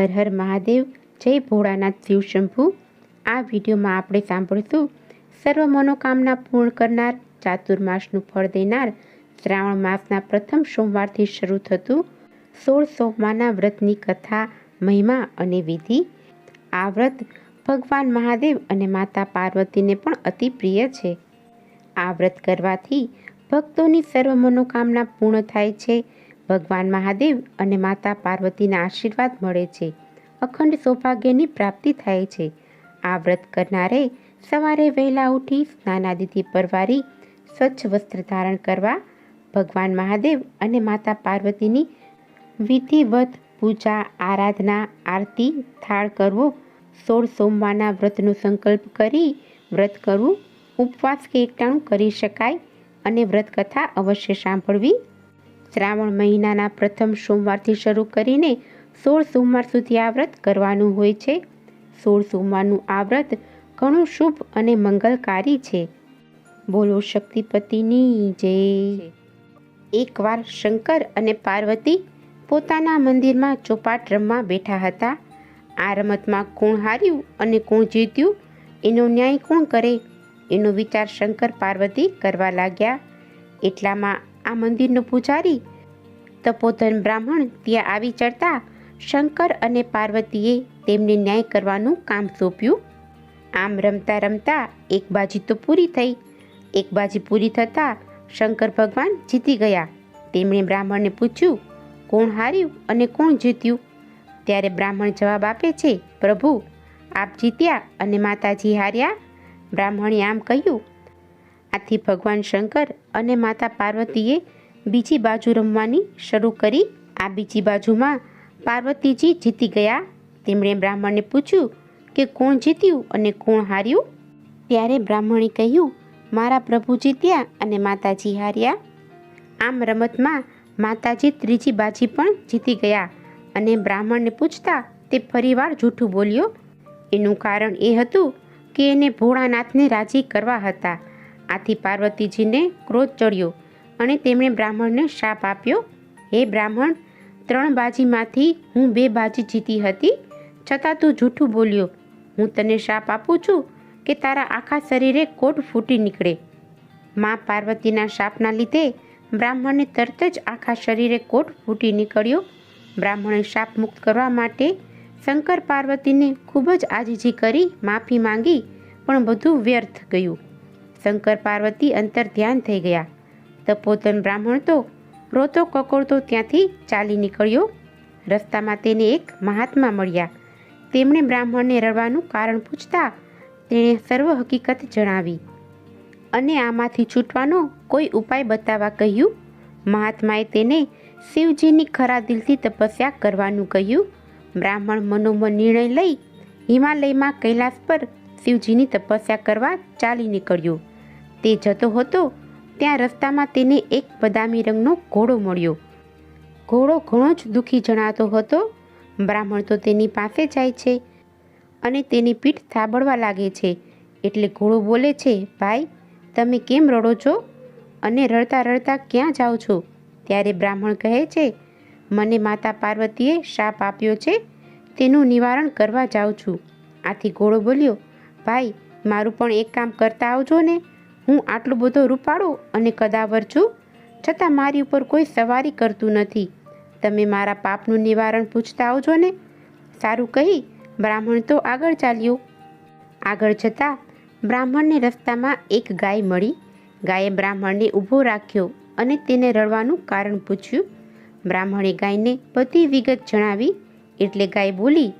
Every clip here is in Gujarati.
હર હર મહાદેવ, જય ભોળાનાથ શિવ શંભુ. આ વિડીયોમાં આપણે સાંભળીશું, સર્વ મનોકામના પૂર્ણ કરનાર ચાતુર્માસનું ફળ દેનાર, શ્રાવણ માસના પ્રથમ સોમવારથી શરૂ થતું સોળ સોમવારના વ્રતની કથા, મહિમા અને વિધિ. આ વ્રત ભગવાન મહાદેવ અને માતા પાર્વતીને પણ અતિ પ્રિય છે. આ વ્રત કરવાથી ભક્તોની સર્વ મનોકામના પૂર્ણ થાય છે ભગવાન મહાદેવ અને માતા પાર્વતીના આશીર્વાદ મળે છે. અખંડ સૌભાગ્યની પ્રાપ્તિ થાય છે. આ વ્રત કરનારે સવારે વહેલા ઉઠી સ્નાનાદિથી પરવારી સ્વચ્છ વસ્ત્ર ધારણ કરવા, ભગવાન મહાદેવ અને માતા પાર્વતીની વિધિવત પૂજા, આરાધના, આરતી, થાળ કરવો, સોળ સોમવારના વ્રતનો સંકલ્પ કરી વ્રત કરવું, ઉપવાસ કે એકટાણું કરી શકાય અને વ્રત કથા અવશ્ય સાંભળવી શ્રાવણ મહિનાના પ્રથમ સોમવારથી શરૂ કરીને સોળ સોમવાર સુધી આ વ્રત કરવાનું હોય છે. સોળ સોમવારનું આ વ્રત ઘણું શુભ અને મંગલકારી છે. બોલો શક્તિપતિની જય. એકવાર શંકર અને પાર્વતી પોતાના મંદિરમાં ચોપાટ રમવા બેઠા હતા. આ રમતમાં કોણ હાર્યું અને કોણ જીત્યું એનો ન્યાય કોણ કરે એનો વિચાર શંકર પાર્વતી કરવા લાગ્યા. એટલામાં આ મંદિરનો પૂજારી તપોધન બ્રાહ્મણ ત્યાં આવી ચડતા શંકર અને પાર્વતીએ તેમને ન્યાય કરવાનું કામ સોંપ્યું. આમ રમતા રમતા એક બાજી તો પૂરી થઈ, એક બાજી પૂરી થતાં શંકર ભગવાન જીતી ગયા. તેમણે બ્રાહ્મણને પૂછ્યું, કોણ હાર્યું અને કોણ જીત્યું? ત્યારે બ્રાહ્મણ જવાબ આપે છે, પ્રભુ, આપ જીત્યા અને માતાજી હાર્યા. બ્રાહ્મણે આમ કહ્યું આથી ભગવાન શંકર અને માતા પાર્વતીએ બીજી બાજુ રમવાની શરૂ કરી. આ બીજી બાજુમાં પાર્વતીજી જીતી ગયા. તેમણે બ્રાહ્મણને પૂછ્યું કે કોણ જીત્યું અને કોણ હાર્યું? ત્યારે બ્રાહ્મણે કહ્યું, મારા પ્રભુ જીત્યા અને માતાજી હાર્યા. આમ રમતમાં માતાજી ત્રીજી બાજી પણ જીતી ગયા અને બ્રાહ્મણને પૂછતા તે ફરીવાર જૂઠું બોલ્યો. એનું કારણ એ હતું કે એને ભોળાનાથને રાજી કરવા હતા. આથી પાર્વતીજીને ક્રોધ ચડ્યો અને તેમણે બ્રાહ્મણને શાપ આપ્યો. હે બ્રાહ્મણ, ત્રણ બાજીમાંથી હું બે બાજી જીતી હતી. છતાં તું જૂઠું બોલ્યો. હું તને શાપ આપું છું કે તારા આખા શરીરે કોટ ફૂટી નીકળે. મા પાર્વતીના શાપના લીધે બ્રાહ્મણને તરત જ આખા શરીરે કોટ ફૂટી નીકળ્યો. બ્રાહ્મણે શાપ મુક્ત કરવા માટે શંકર પાર્વતીને ખૂબ જ આજીજી કરી માફી માંગી, પણ બધું વ્યર્થ ગયું. શંકર પાર્વતી અંતર ધ્યાન થઈ ગયા. તપોતન બ્રાહ્મણ તો રોતો કકોડતો ત્યાંથી ચાલી નીકળ્યો. રસ્તામાં તેને એક મહાત્મા મળ્યા. તેમણે બ્રાહ્મણને રડવાનું કારણ પૂછતા તેણે સર્વ હકીકત જણાવી. અને આમાંથી છૂટવાનો કોઈ ઉપાય બતાવવા કહ્યું મહાત્માએ તેને શિવજીની ખરા દિલથી તપસ્યા કરવાનું કહ્યું. બ્રાહ્મણ મનોમન નિર્ણય લઈ હિમાલયમાં કૈલાસ પર શિવજીની તપસ્યા કરવા ચાલી નીકળ્યો. તે જતો હતો, ત્યાં રસ્તામાં તેને એક બદામી રંગનો ઘોડો મળ્યો. ઘોડો ઘણો જ દુઃખી જણાતો હતો. બ્રાહ્મણ તો તેની પાસે જાય છે અને તેની પીઠ થાબડવા લાગે છે. એટલે ઘોડો બોલે છે, ભાઈ, તમે કેમ રડો છો? અને રડતા રડતા ક્યાં જાઓ છો? ત્યારે બ્રાહ્મણ કહે છે, મને માતા પાર્વતીએ શાપ આપ્યો છે, તેનું નિવારણ કરવા જાઉં છું. આથી ઘોડો બોલ્યો, ભાઈ, મારું પણ એક કામ કરતા આવજો ને. હું આટલું બધો રૂપાળો અને કદાવર છું, છતાં મારી ઉપર કોઈ સવારી કરતું નથી. તમે મારા પાપનું નિવારણ પૂછતા આવજો ને. સારું કહી, બ્રાહ્મણ તો આગળ ચાલ્યો. આગળ જતાં બ્રાહ્મણને રસ્તામાં એક ગાય મળી. ગાયે બ્રાહ્મણને ઊભો રાખ્યો અને તેને રડવાનું કારણ પૂછ્યું. બ્રાહ્મણે ગાયને બધી વિગત જણાવી, એટલે ગાય બોલી,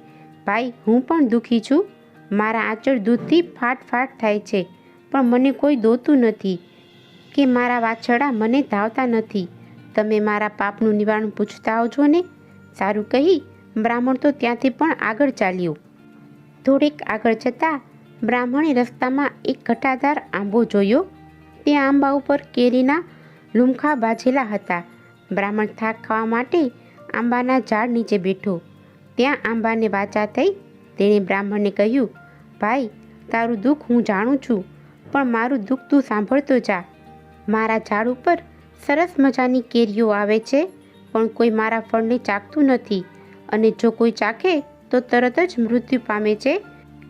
ભાઈ, હું પણ દુઃખી છું. મારા આંચળ દૂધથી ફાટ ફાટ થાય છે. પણ મને કોઈ દોતું નથી કે મારા વાછડા મને ધાવતા નથી. તમે મારા પાપનું નિવારણ પૂછતા આવજો ને? સારું કહી, બ્રાહ્મણ તો ત્યાંથી પણ આગળ ચાલ્યો. થોડેક આગળ જતાં બ્રાહ્મણે રસ્તામાં એક ઘટાદાર આંબો જોયો. તે આંબા ઉપર કેરીના લુમખા બાજેલા હતા. બ્રાહ્મણ થાક ખાવા માટે આંબાના ઝાડ નીચે બેઠો. ત્યાં આંબાને વાચા થઈ તેણે બ્રાહ્મણને કહ્યું, ભાઈ, તારું દુઃખ હું જાણું છું. પણ મારું દુઃખ તું સાંભળતો જા. મારા ઝાડ ઉપર સરસ મજાની કેરીઓ આવે છે, પણ કોઈ મારા ફળને ચાખતું નથી. અને જો કોઈ ચાખે તો તરત જ મૃત્યુ પામે છે.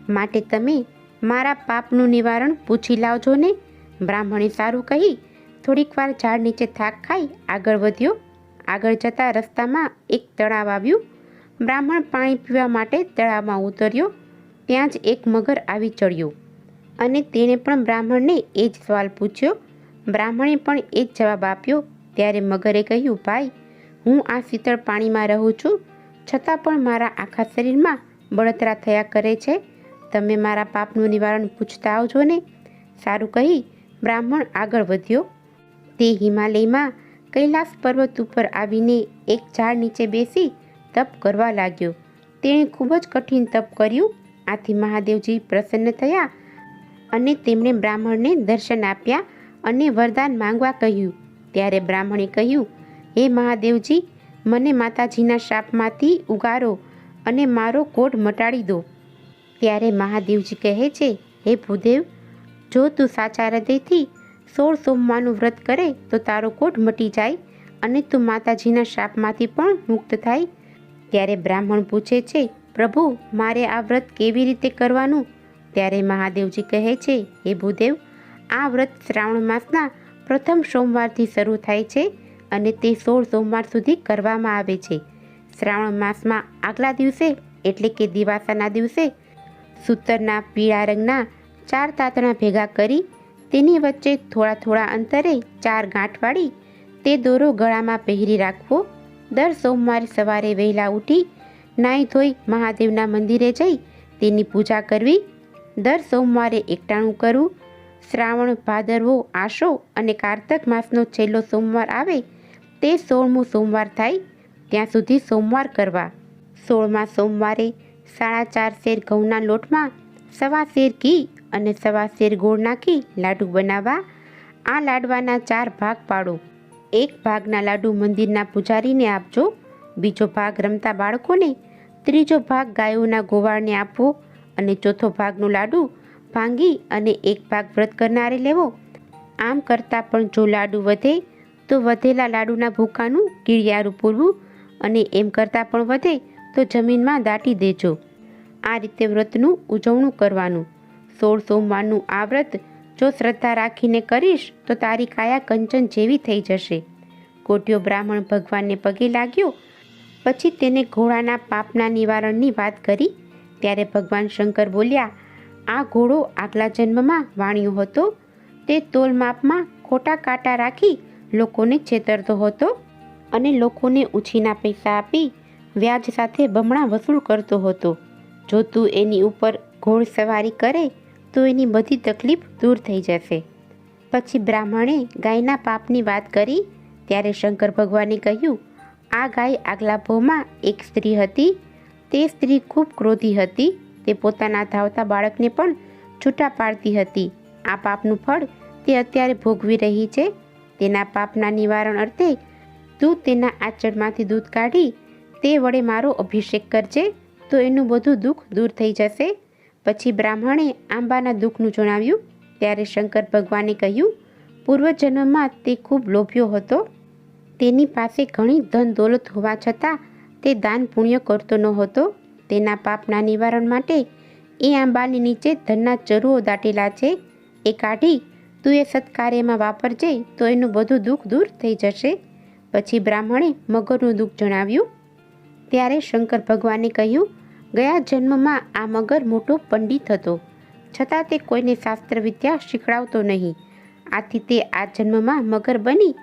માટે તમે મારા પાપનું નિવારણ પૂછી લાવજો ને. બ્રાહ્મણે સારું કહી, થોડીક વાર ઝાડ નીચે થાક ખાઈ આગળ વધ્યો. આગળ જતા રસ્તામાં એક તળાવ આવ્યું. બ્રાહ્મણ પાણી પીવા માટે તળાવમાં ઉતર્યો. ત્યાં જ એક મગર આવી ચડ્યો. અને તેણે પણ બ્રાહ્મણને એ જ સવાલ પૂછ્યો. બ્રાહ્મણે પણ એ જ જવાબ આપ્યો. ત્યારે મગરે કહ્યું, ભાઈ, હું આ શીતળ પાણીમાં રહું છું. છતાં પણ મારા આખા શરીરમાં બળતરા થયા કરે છે. તમે મારા પાપનું નિવારણ પૂછતા આવજો ને. સારું કહી બ્રાહ્મણ આગળ વધ્યો. તે હિમાલયમાં કૈલાસ પર્વત ઉપર આવીને એક ઝાડ નીચે બેસી તપ કરવા લાગ્યો. તેણે ખૂબ જ કઠિન તપ કર્યું. આથી મહાદેવજી પ્રસન્ન થયા અને તેમણે બ્રાહ્મણને દર્શન આપ્યા અને વરદાન માંગવા કહ્યું. ત્યારે બ્રાહ્મણે કહ્યું, હે મહાદેવજી, મને માતાજીના શાપમાંથી ઉગારો અને મારો કોટ મટાડી દો. ત્યારે મહાદેવજી કહે છે, હે ભૂદેવ, જો તું સાચા હૃદયથી સોળ સોમવારનું વ્રત કરે તો તારો કોટ મટી જાય અને તું માતાજીના શાપમાંથી પણ મુક્ત થાય. ત્યારે બ્રાહ્મણ પૂછે છે, પ્રભુ, મારે આ વ્રત કેવી રીતે કરવાનું? ત્યારે મહાદેવજી કહે છે, હે ભૂદેવ, આ વ્રત શ્રાવણ માસના પ્રથમ સોમવારથી શરૂ થાય છે અને તે સોળ સોમવાર સુધી કરવામાં આવે છે. શ્રાવણ માસમાં આગલા દિવસે, એટલે કે દિવાસાના દિવસે, સૂતરના પીળા રંગના ચાર તાતણા ભેગા કરી, તેની વચ્ચે થોડા થોડા અંતરે ચાર ગાંઠ વાળી તે દોરો ગળામાં પહેરી રાખવો. દર સોમવારે સવારે વહેલા ઉઠી નાહી ધોઈ મહાદેવના મંદિરે જઈ તેની પૂજા કરવી દર સોમવારે એકટાણું કરવું શ્રાવણ ભાદરવો આશો અને કારતક માસનો છેલ્લો સોમવાર આવે તે સોળમું સોમવાર થાય ત્યાં સુધી સોમવાર કરવા. સોળમાં સોમવારે સાડા ચાર શેર ઘઉંના લોટમાં સવા શેર ઘી અને સવા શેર ગોળ નાખી લાડુ બનાવવા. આ લાડવાના ચાર ભાગ પાડો. એક ભાગના લાડુ મંદિરના પૂજારીને આપજો, બીજો ભાગ રમતા બાળકોને, ત્રીજો ભાગ ગાયોના ગોવાળને આપવો અને ચોથો ભાગનું લાડુ ભાંગી અને એક ભાગ વ્રત કરનારે લેવો. આમ કરતાં પણ જો લાડુ વધે, તો વધેલા લાડુના ભૂકાનું કીડિયારું પૂરવું અને એમ કરતાં પણ વધે, તો જમીનમાં દાટી દેજો. આ રીતે વ્રતનું ઉજવણું કરવાનું. સોળ સોમવારનું આ વ્રત જો શ્રદ્ધા રાખીને કરીશ, તો તારી કાયા કંચન જેવી થઈ જશે. કોટ્યો બ્રાહ્મણ ભગવાનને પગે લાગ્યો, પછી તેને ઘોડાના પાપના નિવારણની વાત કરી ત્યારે ભગવાન શંકર બોલ્યા, આ ઘોડો આગલા જન્મમાં વાણ્યો હતો? તે તોલ માપમાં ખોટા કાંટા રાખી લોકોને છેતરતો હતો અને લોકોને ઉછીના પૈસા આપી વ્યાજ સાથે બમણા વસૂલ કરતો હતો. જો તું એની ઉપર ઘોડ સવારી કરે, તો એની બધી તકલીફ દૂર થઈ જશે. પછી બ્રાહ્મણે ગાયના પાપની વાત કરી, ત્યારે શંકર ભગવાને કહ્યું, આ ગાય આગલા ભોમાં એક સ્ત્રી હતી તે સ્ત્રી ખૂબ ક્રોધી હતી. તે પોતાના ધાવતા બાળકને પણ છૂટા પાડતી હતી. આ પાપનું ફળ તે અત્યારે ભોગવી રહી છે. તેના પાપના નિવારણ અર્થે તું તેના આચળમાંથી દૂધ કાઢી, તે વડે મારો અભિષેક કરજે, તો એનું બધું દુઃખ દૂર થઈ જશે. પછી બ્રાહ્મણે આંબાના દુઃખનું જણાવ્યું. ત્યારે શંકર ભગવાને કહ્યું, પૂર્વજન્મમાં તે ખૂબ લોભ્યો હતો. તેની પાસે ઘણી ધન દોલત હોવા છતાં તે દાન પુણ્ય કરતો ન હતો તેના પાપના નિવારણ માટે એ આંબાની નીચે ધનના ચરુઓ દાટેલા છે. એ કાઢી તું એ સત્કાર્યમાં વાપરજે તો એનું બધું દુઃખ દૂર થઈ જશે. પછી બ્રાહ્મણે મગરનું દુઃખ જણાવ્યું. ત્યારે શંકર ભગવાને કહ્યું, ગયા જન્મમાં આ મગર મોટો પંડિત હતો. છતાં તે કોઈને શાસ્ત્ર વિદ્યા શીખડાવતો નહીં. આથી તે આ જન્મમાં મગર બની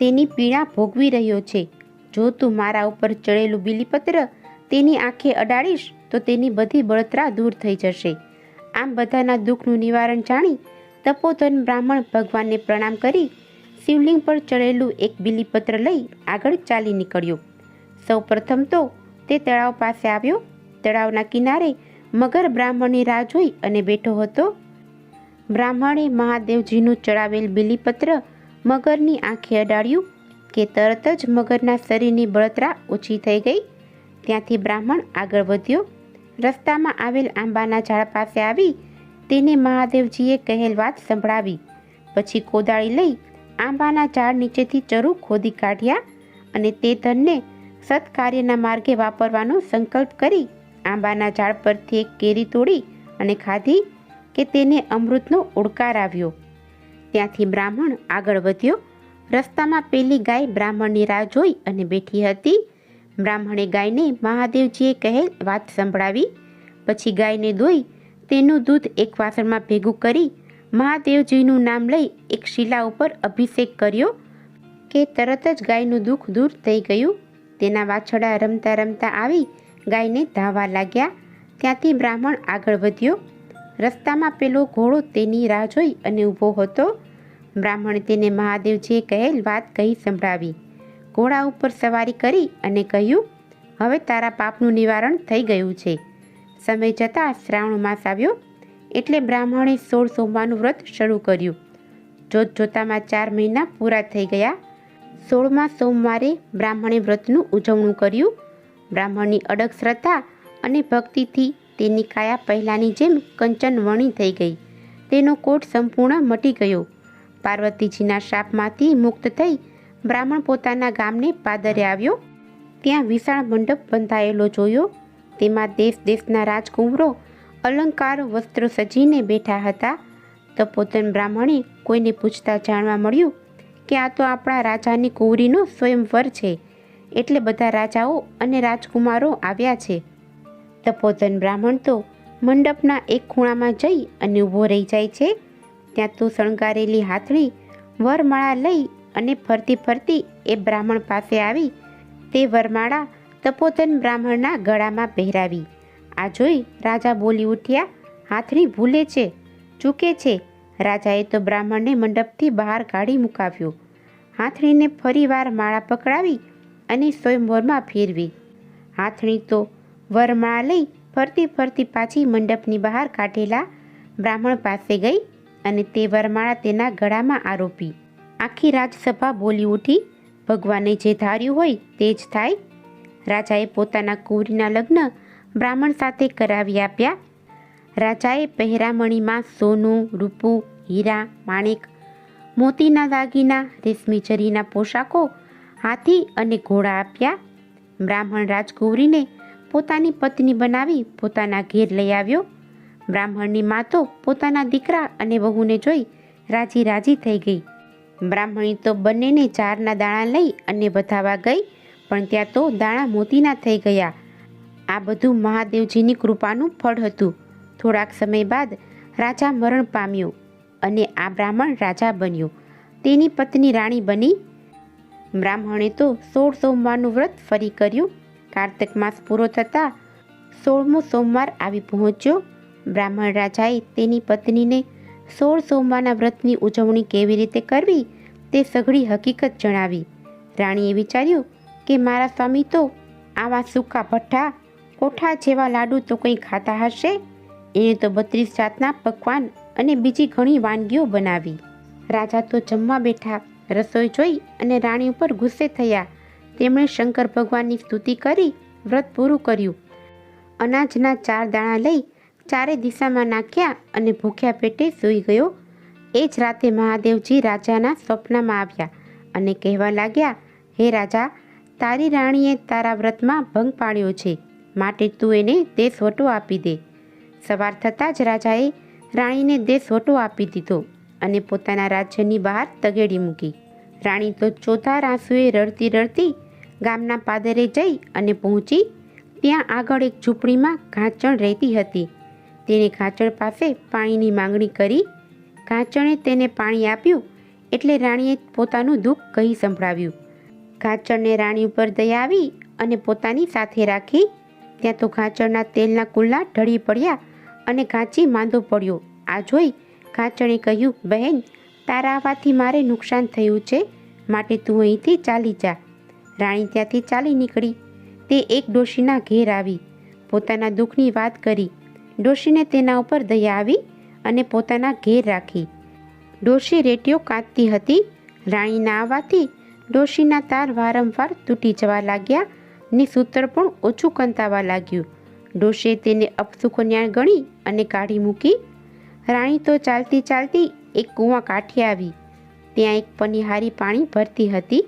તેની પીડા ભોગવી રહ્યો છે. જો તું મારા ઉપર ચડેલું બીલીપત્ર તેની આંખે અડાડીશ, તો તેની બધી બળતરા દૂર થઈ જશે. આમ બધાના દુઃખનું નિવારણ જાણી તપોધન બ્રાહ્મણ ભગવાનને પ્રણામ કરી શિવલિંગ પર ચડેલું એક બીલીપત્ર લઈ આગળ ચાલી નીકળ્યો. સૌ પ્રથમ તો તે તળાવ પાસે આવ્યો. તળાવના કિનારે મગર બ્રાહ્મણની રાહ જોઈ અને બેઠો હતો. બ્રાહ્મણે મહાદેવજીનું ચડાવેલ બીલીપત્ર મગરની આંખે અડાડ્યું. કે તરત જ મગરના શરીરની બળતરા ઓછી થઈ ગઈ. ત્યાંથી બ્રાહ્મણ આગળ વધ્યો. રસ્તામાં આવેલ આંબાના ઝાડ પાસે આવી તેને મહાદેવજીએ કહેલ વાત સંભળાવી. પછી કોદાળી લઈ આંબાના ઝાડ નીચેથી ચરુ ખોદી કાઢ્યા અને તે ધનને સત્કાર્યના માર્ગે વાપરવાનો સંકલ્પ કરી આંબાના ઝાડ પરથી એક કેરી તોડી અને ખાધી કે તેને અમૃતનો ઉડકાર આવ્યો. ત્યાંથી બ્રાહ્મણ આગળ વધ્યો. રસ્તામાં પેલી ગાય બ્રાહ્મણની રાહ જોઈ અને બેઠી હતી. બ્રાહ્મણે ગાયને મહાદેવજીએ કહેલ વાત સંભળાવી. પછી ગાયને દોઈ તેનું દૂધ એક વાસણમાં ભેગું કરી મહાદેવજીનું નામ લઈ એક શિલા ઉપર અભિષેક કર્યો કે તરત જ ગાયનું દુઃખ દૂર થઈ ગયું. તેના વાછડા રમતા રમતા આવી ગાયને ધાવા લાગ્યા. ત્યાંથી બ્રાહ્મણ આગળ વધ્યો. રસ્તામાં પેલો ઘોડો તેની રાહ જોઈ અને ઊભો હતો. બ્રાહ્મણે તેને મહાદેવજીએ કહેલ વાત કહી સંભળાવી. ઘોડા ઉપર સવારી કરી અને કહ્યું, હવે તારા પાપનું નિવારણ થઈ ગયું છે. સમય જતાં શ્રાવણ માસ આવ્યો, એટલે બ્રાહ્મણે સોળ સોમવારનું વ્રત શરૂ કર્યું. જોત જોતામાં ચાર મહિના પૂરા થઈ ગયા. સોળમા સોમવારે બ્રાહ્મણે વ્રતનું ઉજવણું કર્યું. બ્રાહ્મણની અડગ શ્રદ્ધા અને ભક્તિથી તેની કાયા પહેલાંની જેમ કંચન વણી થઈ ગઈ. તેનો કોટ સંપૂર્ણ મટી ગયો. પાર્વતીજીના શાપમાંથી મુક્ત થઈ બ્રાહ્મણ પોતાના ગામને પાદરે આવ્યો. ત્યાં વિશાળ મંડપ બંધાયેલો જોયો. તેમાં દેશ દેશના રાજકુંવરો અલંકાર, વસ્ત્રો સજીને બેઠા હતા. તપોતન બ્રાહ્મણે કોઈને પૂછતા જાણવા મળ્યું કે આ તો આપણા રાજાની કુંવરીનો સ્વયંવર છે. એટલે બધા રાજાઓ અને રાજકુમારો આવ્યા છે. તપોધન બ્રાહ્મણ તો મંડપના એક ખૂણામાં જઈ અને ઊભો રહી જાય છે. ત્યાં તું શણગારેલી હાથડી, વરમાળા લઈ અને ફરતી ફરતી એ બ્રાહ્મણ પાસે આવી. તે વરમાળા તપોધન બ્રાહ્મણના ગળામાં પહેરાવી. આ જોઈ રાજા બોલી ઉઠ્યા, હાથડી ભૂલે છે, ચૂકે છે. રાજાએ તો બ્રાહ્મણને મંડપથી બહાર કાઢી મુકાવ્યો. હાથણીને ફરીવાર માળા પકડાવી અને સ્વયંવરમાં ફેરવી. હાથણી તો વરમાળા લઈ ફરતી ફરતી પાછી મંડપની બહાર કાઢેલા બ્રાહ્મણ પાસે ગઈ. અને તે વરમાળા તેના ગળામાં આરોપી. આખી રાજસભા બોલી ઉઠી, ભગવાને જે ધાર્યું હોય તે જ થાય. રાજાએ પોતાના કુંવરીના લગ્ન બ્રાહ્મણ સાથે કરાવી આપ્યા. રાજાએ પહેરામણીમાં સોનું, રૂપું, હીરા, માણેક, મોતીના દાગીના, રેશમી જરીના પોશાકો, હાથી અને ઘોડા આપ્યા. બ્રાહ્મણ રાજકુંવરીને પોતાની પત્ની બનાવી પોતાના ઘેર લઈ આવ્યો. બ્રાહ્મણની મા તો પોતાના દીકરા અને વહુને જોઈ રાજી રાજી થઈ ગઈ. બ્રાહ્મણી તો બંનેને ચારના દાણા લઈ અને વધાવા ગઈ, પણ ત્યાં તો દાણા મોતીના થઈ ગયા. આ બધું મહાદેવજીની કૃપાનું ફળ હતું. થોડાક સમય બાદ રાજા મરણ પામ્યો અને આ બ્રાહ્મણ રાજા બન્યો. તેની પત્ની રાણી બની. બ્રાહ્મણે તો સોળ સોમવારનું વ્રત ફરી કર્યું. કાર્તિક માસ પૂરો થતાં સોળમો સોમવાર આવી પહોંચ્યો. બ્રાહ્મણ રાજાએ તેની પત્નીને સોળ સોમવારના વ્રતની ઉજવણી કેવી રીતે કરવી તે સઘળી હકીકત જણાવી. રાણીએ વિચાર્યું કે મારા સ્વામી તો આવા સૂકા ભઠ્ઠા, કોઠા જેવા લાડુ તો કંઈ ખાતા હશે? એને તો બત્રીસ જાતના પકવાન અને બીજી ઘણી વાનગીઓ બનાવી. રાજા તો જમવા બેઠા, રસોઈ જોઈ અને રાણી ઉપર ગુસ્સે થયા. તેમણે શંકર ભગવાનની સ્તુતિ કરી, વ્રત પૂરું કર્યું. અનાજના ચાર દાણા લઈ ચારે દિશામાં નાખ્યા અને ભૂખ્યા પેટે સૂઈ ગયો. એ જ રાતે મહાદેવજી રાજાના સ્વપ્નમાં આવ્યા અને કહેવા લાગ્યા, હે રાજા, તારી રાણીએ તારા વ્રતમાં ભંગ પાડ્યો છે, માટે તું એને દેશવટો આપી દે. સવાર થતાં જ રાજાએ રાણીને દેશવટો આપી દીધો અને પોતાના રાજ્યની બહાર તગેડી મૂકી. રાણી તો ચોથા રાસુએ રડતી રડતી ગામના પાદરે જઈ અને પહોંચી, ત્યાં આગળ એક ઝૂંપડીમાં ઘાંચણ રહેતી હતી. તેણે ઘાંચણ પાસે પાણીની માંગણી કરી. કાચણે તેને પાણી આપ્યું એટલે રાણીએ પોતાનું દુઃખ કહી સંભળાવ્યું. ઘાંચણને રાણી ઉપર દયા આવી અને પોતાની સાથે રાખી. ત્યાં તો ઘાંચણના તેલના કુલ્લા ઢળી પડ્યા અને ઘાંચી માંદો પડ્યો. આ જોઈ ઘાંચણે કહ્યું, બહેન, તારા આવવાથી મારે નુકસાન થયું છે. માટે તું અહીંથી ચાલી જા. રાણી ત્યાંથી ચાલી નીકળી. તે એક ડોશીના ઘેર આવી. પોતાના દુઃખની વાત કરી. ડોશીને તેના ઉપર દયા આવી અને પોતાના ઘેર રાખી. ડોશી રેટીઓ કાંતતી હતી. રાણીના આવવાથી ડોશીના તાર વારંવાર તૂટી જવા લાગ્યા ને સૂત્ર પણ ઓછું કંતાવા લાગ્યું. ડોશીએ તેને અપસુકન્યાણ ગણી અને કાઢી મૂકી. રાણી તો ચાલતી ચાલતી એક કૂવા કાઠી આવી. ત્યાં એક પનિહારી પાણી ભરતી હતી.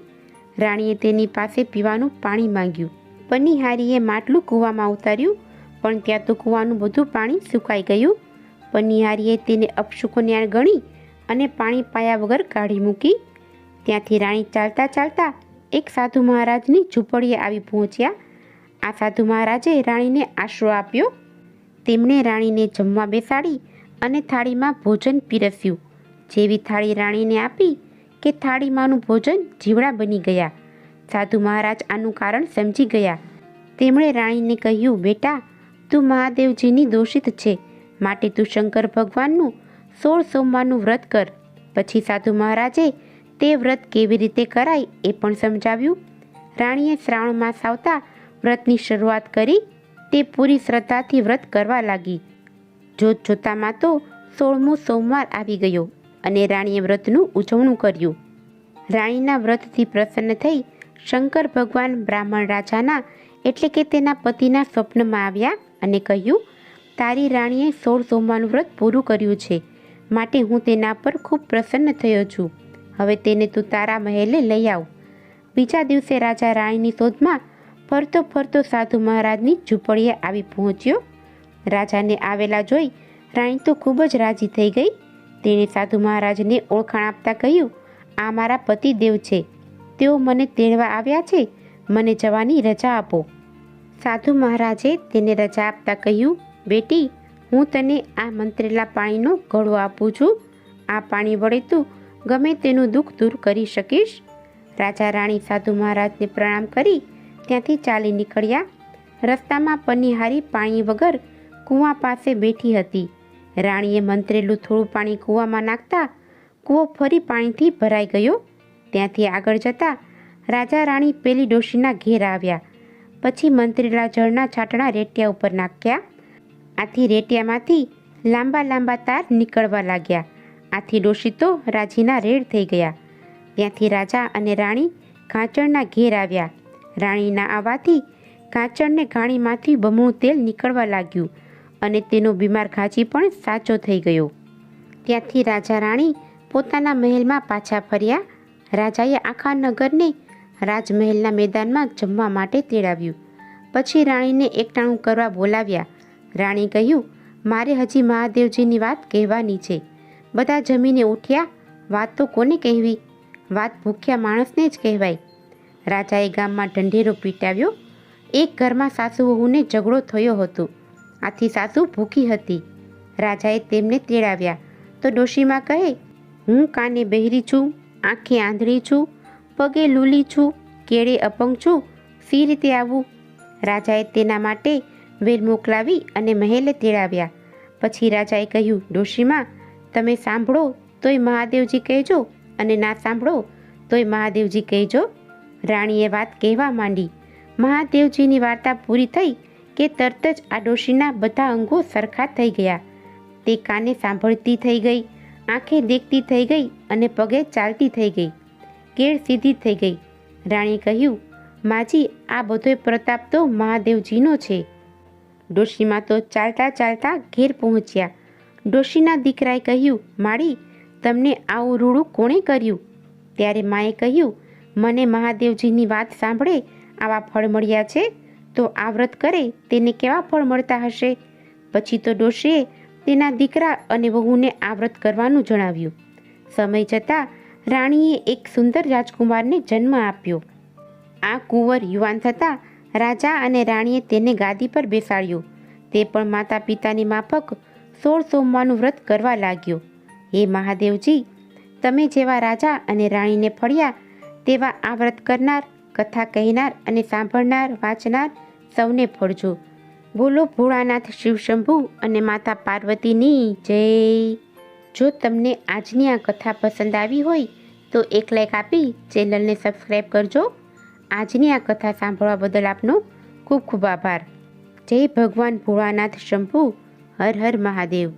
રાણીએ તેની પાસે પીવાનું પાણી માંગ્યું. પનિહારીએ માટલું કૂવામાં ઉતાર્યું પણ ત્યાં તો કૂવાનું બધું પાણી સુકાઈ ગયું. પનિહારીએ તેને અપશુકન્યાણ ગણી અને પાણી પાયા વગર કાઢી મૂકી. ત્યાંથી રાણી ચાલતા ચાલતા એક સાધુ મહારાજની ઝૂંપડીએ આવી પહોંચ્યા. આ સાધુ મહારાજે રાણીને આશરો આપ્યો. તેમણે રાણીને જમવા બેસાડી અને થાળીમાં ભોજન પીરસ્યું. જેવી થાળી રાણીને આપી કે થાળીમાંનું ભોજન જીવડા બની ગયા. સાધુ મહારાજ આનું કારણ સમજી ગયા. તેમણે રાણીને કહ્યું, બેટા તું મહાદેવજીની દોષિત છે. માટે તું શંકર ભગવાનનું સોળ સોમવારનું વ્રત કર. પછી સાધુ મહારાજે તે વ્રત કેવી રીતે કરાય એ પણ સમજાવ્યું. રાણીએ શ્રાવણ માસ આવતા વ્રતની શરૂઆત કરી તે પૂરી શ્રદ્ધાથી વ્રત કરવા લાગી. જોત જોતામાં તો સોળમો સોમવાર આવી ગયો અને રાણીએ વ્રતનું ઉજવણું કર્યું. રાણીના વ્રતથી પ્રસન્ન થઈ શંકર ભગવાન બ્રાહ્મણ રાજાના એટલે કે તેના પતિના સ્વપ્નમાં આવ્યા અને કહ્યું, તારી રાણીએ સોળ સોમવારનું વ્રત પૂરું કર્યું છે. માટે હું તેના પર ખૂબ પ્રસન્ન થયો છું. હવે તેને તું તારા મહેલે લઈ આવ. બીજા દિવસે રાજા રાણીની શોધમાં ફરતો ફરતો સાધુ મહારાજની ઝૂંપડીએ આવી પહોંચ્યો. રાજાને આવેલા જોઈ રાણી તો ખૂબ જ રાજી થઈ ગઈ. તેણે સાધુ મહારાજને ઓળખાણ આપતા કહ્યું, આ મારા પતિદેવ છે. તેઓ મને તેડવા આવ્યા છે. મને જવાની રજા આપો. સાધુ મહારાજે તેને રજા આપતા કહ્યું, બેટી, હું તને આ મંત્રેલા પાણીનો ઘડો આપું છું. આ પાણી વડે તું ગમે તેનું દુઃખ દૂર કરી શકીશ. રાજા રાણી સાધુ મહારાજને પ્રણામ કરી, ત્યાંથી ચાલી નીકળ્યા. રસ્તામાં પનિહારી પાણી વગર કૂવા પાસે બેઠી હતી. રાણીએ મંત્રેલું થોડું પાણી કૂવામાં નાખતા કૂવો ફરી પાણીથી ભરાઈ ગયો. ત્યાંથી આગળ જતા રાજા રાણી પેલી ડોશીના ઘેર આવ્યા. પછી મંત્રીલા જળના છાંટણા રેટિયા ઉપર નાખ્યા. આથી રેટિયામાંથી લાંબા લાંબા તાર નીકળવા લાગ્યા. આથી ડોશીતો રાજીના રેડ થઈ ગયા. ત્યાંથી રાજા અને રાણી કાંચણના ઘેર આવ્યા. રાણીના આવવાથી કાંચણને ઘાણીમાંથી બમણું તેલ નીકળવા લાગ્યું અને તેનો બીમાર ઘાંચી પણ સાચો થઈ ગયો. ત્યાંથી રાજા રાણી પોતાના મહેલમાં પાછા ફર્યા. રાજાએ આખા નગરને રાજમહેલના મેદાનમાં જમવા માટે તેડાવ્યું. પછી રાણીને એકટાણું કરવા બોલાવ્યા. રાણી કહ્યું, મારે હજી મહાદેવજીની વાત કહેવાની છે. બધા જમીને ઉઠ્યા. વાત તો કોને કહેવી? વાત ભૂખ્યા માણસને જ કહેવાય. રાજાએ ગામમાં ઢંઢેરો પીટાવ્યો. એક ઘરમાં સાસુ વહુને ઝઘડો થયો હતો. આથી સાસુ ભૂખી હતી. રાજાએ તેમને તેડાવ્યા. તો ડોશીમાં કહે, હું કાને બહેરી છું? આંખે આંધળી છું? પગે લૂલી છું, કેળે અપંગ છું, સી રીતે આવું? રાજાએ તેના માટે વેલ મોકલાવી અને મહેલે તેડાવ્યા. પછી રાજાએ કહ્યું, ડોશીમાં, તમે સાંભળો, તોય મહાદેવજી કહેજો અને ના સાંભળો, તોય મહાદેવજી કહેજો. રાણીએ વાત કહેવા માંડી. મહાદેવજીની વાર્તા પૂરી થઈ કે તરત જ આ ડોશીના બધા અંગો સરખા થઈ ગયા. તે કાને સાંભળતી થઈ ગઈ, આંખે દેખતી થઈ ગઈ અને પગે ચાલતી થઈ ગઈ. કેળ સીધી થઈ ગઈ. રાણી કહ્યું, માજી, આ બધોય પ્રતાપ તો મહાદેવજીનો છે. ડોશીમાં તો ચાલતા ચાલતા ઘેર પહોંચ્યા. ડોશીના દીકરાએ કહ્યું, માળી, તમને આવું રૂડું કોણે કર્યું? ત્યારે માએ કહ્યું, મને મહાદેવજીની વાત સાંભળે આવા ફળ મળ્યા છે, તો આ વ્રત કરે, તેને કેવા ફળ મળતા હશે? પછી તો ડોશીએ તેના દીકરા અને વહુને આ વ્રત કરવાનું જણાવ્યું. સમય જતાં રાણીએ એક સુંદર રાજકુમારને જન્મ આપ્યો. આ કુંવર યુવાન થતાં રાજા અને રાણીએ તેને ગાદી પર બેસાડ્યો. તે પણ માતા પિતાની માફક સોળ સોમવારનું વ્રત કરવા લાગ્યો. હે મહાદેવજી, તમે જેવા રાજા અને રાણીને ફળ્યા, તેવા આ વ્રત કરનાર, કથા કહેનાર અને સાંભળનાર, વાંચનાર સૌને ફળજો. બોલો ભોળાનાથ શિવશંભુ અને માતા પાર્વતીની જય. જો તમને આજની આ કથા પસંદ આવી હોય, તો એક લાઈક આપી ચેનલને સબસ્ક્રાઈબ કરજો. આજની આ કથા સાંભળવા બદલ આપનો ખૂબ ખૂબ આભાર. જય ભગવાન ભોળાનાથ શંભુ. હર હર મહાદેવ.